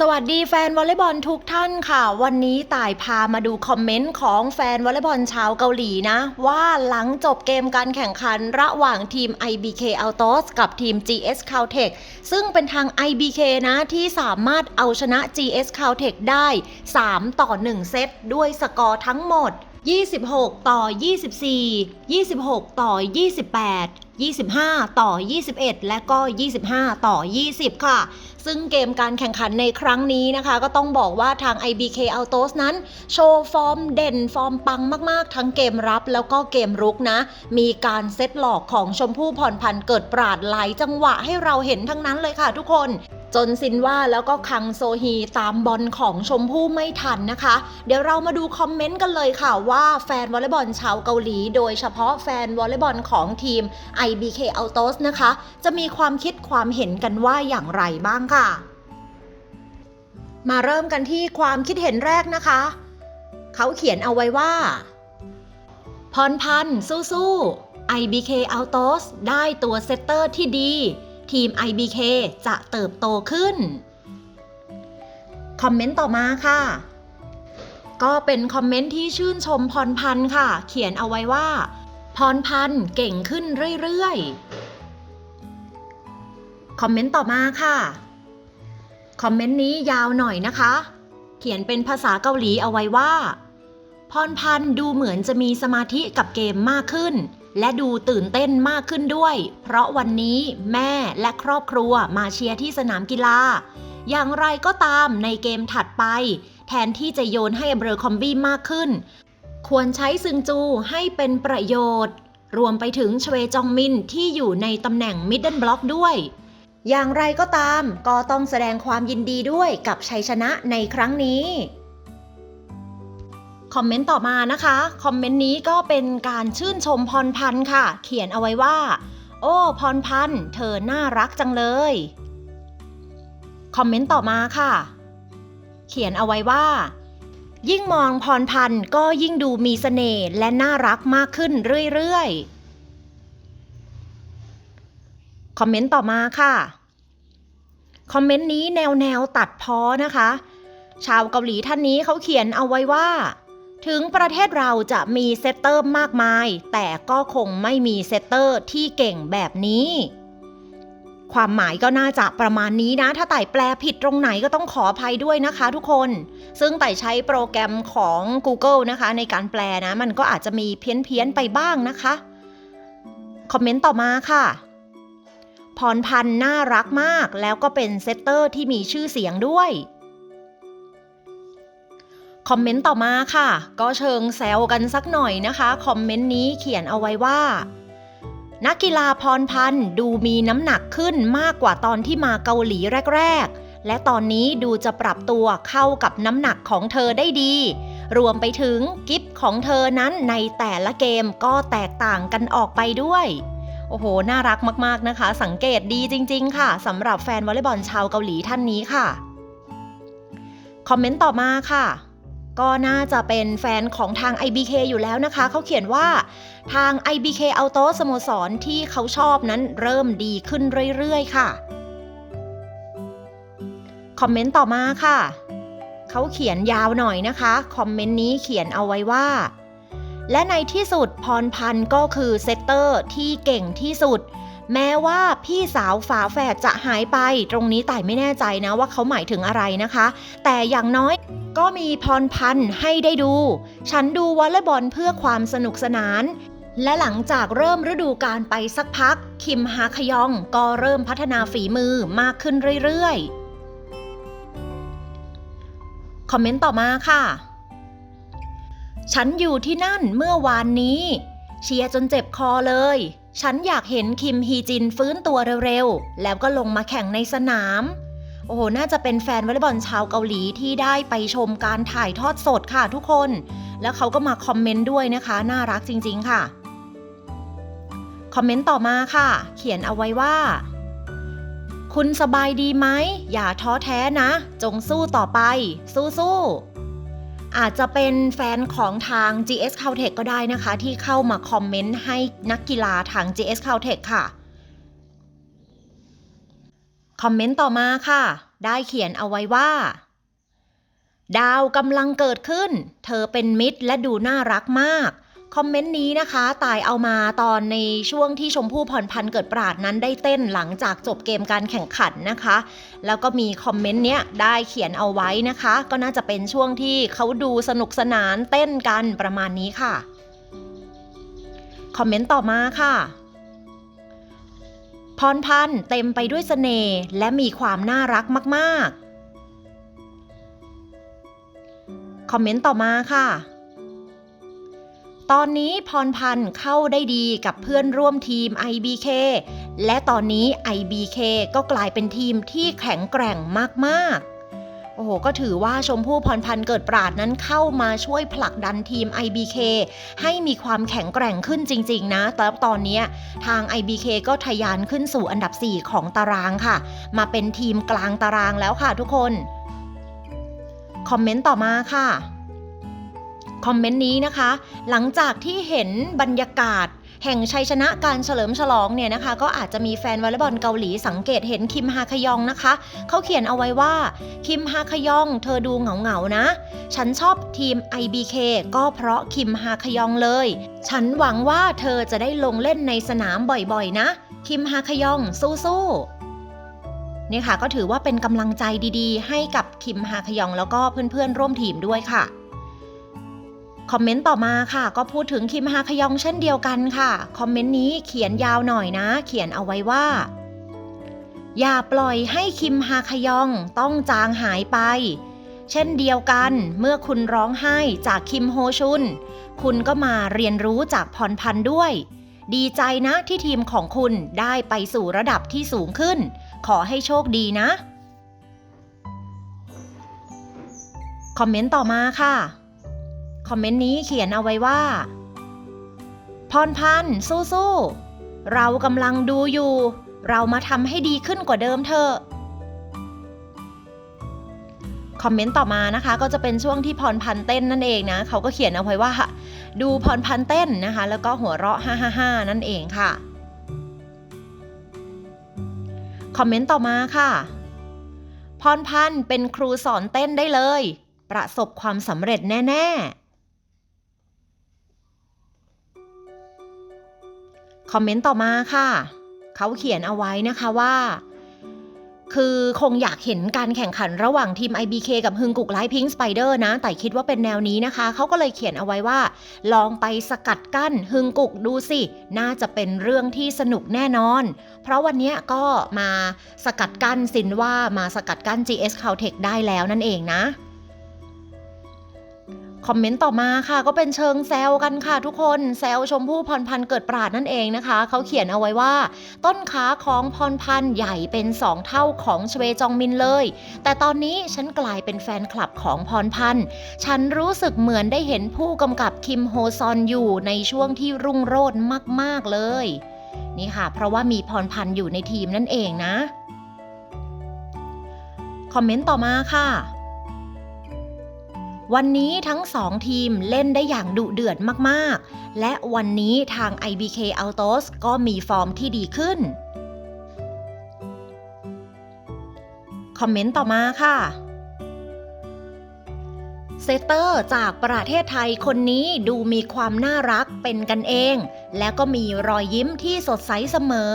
สวัสดีแฟนวอลเลย์บอลทุกท่านค่ะ วันนี้ต่ายพามาดูคอมเมนต์ของแฟนวอลเลย์บอลชาวเกาหลีนะ ว่าหลังจบเกมการแข่งขันระหว่างทีม IBK Autos กับทีม GS Caltech ซึ่งเป็นทาง IBK นะที่สามารถเอาชนะ GS Caltech ได้ 3 ต่อ 1 เซตด้วยสกอร์ทั้งหมด 26 ต่อ 24 26 ต่อ 28 25 ต่อ 21 และก็ 25 ต่อ 20 ค่ะ ซึ่งเกมการแข่งขันในครั้งนี้นะคะ ก็ต้องบอกว่าทาง IBK Autos นั้น โชว์ฟอร์มเด่นฟอร์มปังมาก ๆ ทั้งเกมรับแล้วก็เกมรุกนะ มีการเซตหลอกของชมพู่พรพันธ์เกิดปราดหลายจังหวะให้เราเห็นทั้งนั้นเลยค่ะทุกคน จนซินว่าแล้วก็คังโซฮีตามบอลของชมพู่ไม่ทันนะคะ เดี๋ยวเรามาดูคอมเมนต์กันเลยค่ะว่าแฟนวอลเลย์บอลชาวเกาหลี โดยเฉพาะแฟนวอลเลย์บอลของทีม IBK Autos นะคะ จะมีความคิดความเห็นกันว่าอย่างไรบ้างค่ะ มาเริ่มกันที่ความคิดเห็นแรกนะคะ เขาเขียนเอาไว้ว่า พรพันธ์สู้ๆ IBK Autos ได้ตัวเซตเตอร์ที่ดี ทีม IBK จะเติบโตขึ้น คอมเมนต์ต่อมาค่ะ ก็เป็นคอมเมนต์ที่ชื่นชมพรพันธ์ค่ะ เขียนเอาไว้ว่า พรพันธ์เก่งขึ้นเรื่อยๆ คอมเมนต์ต่อมาค่ะ คอมเมนต์นี้ยาวหน่อยนะคะ เขียนเป็นภาษาเกาหลีเอาไว้ว่า พรพันธ์ดูเหมือนจะมีสมาธิกับเกมมากขึ้น และดูตื่นเต้นมากขึ้นด้วย เพราะวันนี้แม่และครอบครัวมาเชียร์ที่สนามกีฬา อย่างไรก็ตามในเกมถัดไป แทนที่จะโยนให้เบอร์คอมบี้มากขึ้น ควรใช้ซึงจูให้เป็นประโยชน์ รวมไปถึงชเวจองมินที่อยู่ในตำแหน่งมิดเดิลบล็อกด้วย อย่างไรก็ตามก็ต้องแสดงความยินดีด้วยกับชัยชนะในครั้งนี้ คอมเมนต์ต่อมานะคะ คอมเมนต์นี้ก็เป็นการชื่นชมพรพันธ์ค่ะ เขียนเอาไว้ว่า โอ้ พรพันธ์เธอน่ารักจังเลย คอมเมนต์ต่อมาค่ะ เขียนเอาไว้ว่า ยิ่งมองพรพันธ์ก็ยิ่งดูมีเสน่ห์และน่ารักมากขึ้นเรื่อยๆ คอมเมนต์ต่อมาค่ะ คอมเมนต์นี้แนวแนวตัดพ้อนะคะชาวเกาหลีท่านนี้เขาเขียนเอาไว้ว่า ถึงประเทศเราจะมีเซตเตอร์มากมาย แต่ก็คงไม่มีเซตเตอร์ที่เก่งแบบนี้ ความหมายก็น่าจะประมาณนี้นะ ถ้าไต่แปลผิดตรงไหนก็ต้องขออภัยด้วยนะคะทุกคน ซึ่งไต่ใช้โปรแกรมของ Google นะคะ ในการแปลนะ มันก็อาจจะมีเพี้ยนๆไปบ้างนะคะ คอมเมนต์ต่อมาค่ะพรพันธ์น่ารักมาก แล้วก็เป็นเซตเตอร์ที่มีชื่อเสียงด้วย คอมเมนต์ต่อมาค่ะ ก็เชิงแซวกันสักหน่อยนะคะ คอมเมนต์นี้เขียนเอาไว้ว่า นักกีฬาพรพันธ์ดูมีน้ำหนักขึ้นมากกว่าตอนที่มาเกาหลีแรก ๆ และตอนนี้ดูจะปรับตัวเข้ากับน้ำหนักของเธอได้ดี รวมไปถึงกิฟของเธอนั้นในแต่ละเกมก็แตกต่างกันออกไปด้วยโอ้โห น่ารักมากๆนะคะ สังเกตดีจริง ๆ ค่ะสำหรับแฟนวอลเลย์บอลชาวเกาหลีท่านนี้ค่ะ คอมเมนต์ต่อมาค่ะ ก็น่าจะเป็นแฟนของทาง IBK อยู่แล้วนะคะ เขาเขียนว่าทาง IBK Auto สโมสรที่เขาชอบนั้นเริ่มดีขึ้นเรื่อยๆ ค่ะ คอมเมนต์ต่อมาค่ะ เขาเขียนยาวหน่อยนะคะ คอมเมนต์นี้เขียนเอาไว้ว่า และในที่สุดพรพันธ์ก็คือเซตเตอร์ที่เก่งที่สุด แม้ว่าพี่สาวฝาแฝดจะหายไป ตรงนี้ต่ายไม่แน่ใจนะว่าเขาหมายถึงอะไรนะคะ แต่อย่างน้อยก็มีพรพันธ์ให้ได้ดู ฉันดูวอลเลย์บอลเพื่อความสนุกสนาน และหลังจากเริ่มฤดูกาลไปสักพัก คิมฮาคยองก็เริ่มพัฒนาฝีมือมากขึ้นเรื่อยๆ คอมเมนต์ต่อมาค่ะ ฉันอยู่ที่นั่นเมื่อวานนี้ เชียร์จนเจ็บคอเลย ฉันอยากเห็นคิมฮีจินฟื้นตัวเร็วๆ แล้วก็ลงมาแข่งในสนาม โอ้โห น่าจะเป็นแฟนวอลเลย์บอลชาวเกาหลีที่ได้ไปชมการถ่ายทอดสดค่ะทุกคน แล้วเขาก็มาคอมเมนต์ด้วยนะคะ น่ารักจริงๆค่ะ คอมเมนต์ต่อมาค่ะ เขียนเอาไว้ว่า คุณสบายดีไหม อย่าท้อแท้นะ จงสู้ต่อไป สู้ๆ อาจจะเป็นแฟนของทาง GS Caltech ก็ได้นะคะ ที่เข้ามาคอมเมนต์ให้นักกีฬาทาง GS Caltech ค่ะ คอมเมนต์ต่อมาค่ะ ได้เขียนเอาไว้ว่า ดาวกำลังเกิดขึ้น เธอเป็นมิตรและดูน่ารักมาก คอมเมนต์นี้นะคะ ตายเอามาตอนในช่วงที่ชมพู่พรพันธ์เกิดปราดนั้นได้เต้นหลังจากจบเกมการแข่งขันนะคะ แล้วก็มีคอมเมนต์เนี้ยได้เขียนเอาไว้นะคะ ก็น่าจะเป็นช่วงที่เขาดูสนุกสนานเต้นกันประมาณนี้ค่ะ คอมเมนต์ต่อมาค่ะพรพันธ์เต็มไปด้วยเสน่ห์และมีความน่ารักมาก ๆ คอมเมนต์ต่อมาค่ะ ตอนนี้พรพันธ์เข้าได้ดีกับเพื่อนร่วมทีม IBK และตอนนี้ IBK ก็กลายเป็นทีมที่แข็งแกร่งมากๆ โอ้โห ก็ถือว่าชมพู่พรพันธ์เกิดปราดนั้นเข้ามาช่วยผลักดันทีม IBK ให้มีความแข็งแกร่งขึ้นจริง ๆ นะ แต่ตอนนี้ทาง IBK ก็ทะยานขึ้นสู่อันดับ 4 ของตารางค่ะ มาเป็นทีมกลางตารางแล้วค่ะทุกคน คอมเมนต์ต่อมาค่ะ คอมเมนต์นี้นะคะ หลังจากที่เห็นบรรยากาศ แห่งชัยชนะการเฉลิมฉลองเนี่ยนะคะ ก็อาจจะมีแฟนวอลเลย์บอลเกาหลีสังเกตเห็นคิมฮาคยองนะคะ เขาเขียนเอาไว้ว่า คิมฮาคยอง เธอดูเหงาๆนะ ฉันชอบทีม IBK ก็เพราะคิมฮาคยองเลย ฉันหวังว่าเธอจะได้ลงเล่นในสนามบ่อยๆ นะ คิมฮาคยองสู้ๆนี่ค่ะก็ถือว่าเป็นกำลังใจดีๆ ให้กับคิมฮาคยองแล้วก็เพื่อนๆ ร่วมทีมด้วยค่ะ คอมเมนต์ต่อมาค่ะ ก็พูดถึงคิมฮาคยองเช่นเดียวกันค่ะ คอมเมนต์นี้เขียนยาวหน่อยนะ เขียนเอาไว้ว่า อย่าปล่อยให้คิมฮาคยองต้องจางหายไป เช่นเดียวกันเมื่อคุณร้องไห้จากคิมโฮชุน คุณก็มาเรียนรู้จากพรพันธ์ด้วย ดีใจนะที่ทีมของคุณได้ไปสู่ระดับที่สูงขึ้น ขอให้โชคดีนะ คอมเมนต์ต่อมาค่ะ คอมเมนต์นี้เขียนเอาไว้ว่า พรพันธ์สู้ๆ เรากำลังดูอยู่ เรามาทำให้ดีขึ้นกว่าเดิมเถอะคอมเมนต์ต่อมานะคะ ก็จะเป็นช่วงที่พรพันธ์เต้นนั่นเองนะเขาก็เขียนเอาไว้ว่า ดูพรพันธ์เต้นนะคะ แล้วก็หัวเราะฮ่าฮ่าฮ่านั่นเองค่ะคอมเมนต์ต่อมาค่ะ พรพันธ์เป็นครูสอนเต้นได้เลย ประสบความสำเร็จแน่ ๆ อมเมนต์ต่อมาค่ะ เขาเขียนเอาไว้นะคะว่า คือคงอยากเห็นการแข่งขันระหว่างทีม IBK กับฮึงกุกไลท์พิงสไปเดอร์นะ แต่คิดว่าเป็นแนวนี้นะคะ เขาก็เลยเขียนเอาไว้ว่า ลองไปสกัดกั้นฮึงกุกดูสิ น่าจะเป็นเรื่องที่สนุกแน่นอน เพราะวันนี้ก็มาสกัดกั้นสินว่ามาสกัดกั้น GS Caltech ได้แล้วนั่นเองนะ คอมเมนต์ต่อมาค่ะ ก็เป็นเชิงแซวกันค่ะทุกคนแซวชมพู่พรพันธ์เกิดปราดนั่นเองนะคะ เขาเขียนเอาไว้ว่า ต้นขาของพรพันธ์ใหญ่เป็นสองเท่าของชเวจองมินเลย แต่ตอนนี้ฉันกลายเป็นแฟนคลับของพรพันธ์ฉันรู้สึกเหมือนได้เห็นผู้กำกับคิมโฮซอนอยู่ในช่วงที่รุ่งโรจน์มาก ๆ เลยนี่ค่ะ เพราะว่ามีพรพันธ์อยู่ในทีมนั่นเองนะ คอมเมนต์ต่อมาค่ะ วันนี้ทั้งสองทีมเล่นได้อย่างดุเดือดมากๆ และวันนี้ทาง IBK Autos ก็มีฟอร์มที่ดีขึ้น คอมเมนต์ต่อมาค่ะเซตเตอร์จากประเทศไทยคนนี้ดูมีความน่ารักเป็นกันเอง และก็มีรอยยิ้มที่สดใสเสมอ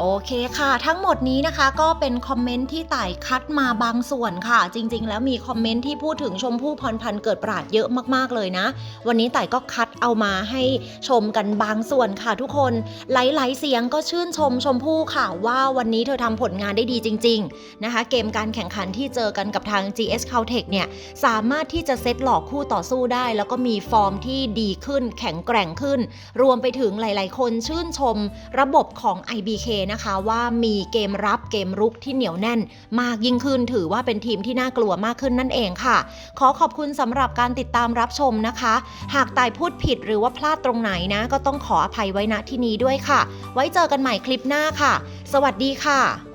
โอเคค่ะ ทั้งหมดนี้นะคะก็เป็นคอมเมนต์ที่ต่ายคัดมาบางส่วนค่ะ จริง ๆ แล้วมีคอมเมนต์ที่พูดถึงชมพู่พรพันธ์เกิดปราดเยอะมากๆเลยนะ วันนี้ต่ายก็คัดเอามาให้ชมกันบางส่วนค่ะทุกคนหลายๆเสียงก็ชื่นชมชมพู่ค่ะว่าวันนี้เธอทำผลงานได้ดีจริง ๆนะคะ เกมการแข่งขันที่เจอกันกับทาง GS Caltech เนี่ยสามารถที่จะเซตหลอกคู่ต่อสู้ได้ แล้วก็มีฟอร์มที่ดีขึ้น แข็งแกร่งขึ้น รวมไปถึงหลาย ๆ คนชื่นชมระบบของ IBK นะคะว่ามีเกมรับเกมรุกที่เหนียวแน่น มากยิ่งขึ้นถือว่าเป็นทีมที่น่ากลัวมากขึ้นนั่นเองค่ะ ขอขอบคุณสำหรับการติดตามรับชมนะคะ หากตายพูดผิดหรือว่าพลาดตรงไหนนะ ก็ต้องขออภัยไว้ณที่นี้ด้วยค่ะ ไว้เจอกันใหม่คลิปหน้าค่ะ สวัสดีค่ะ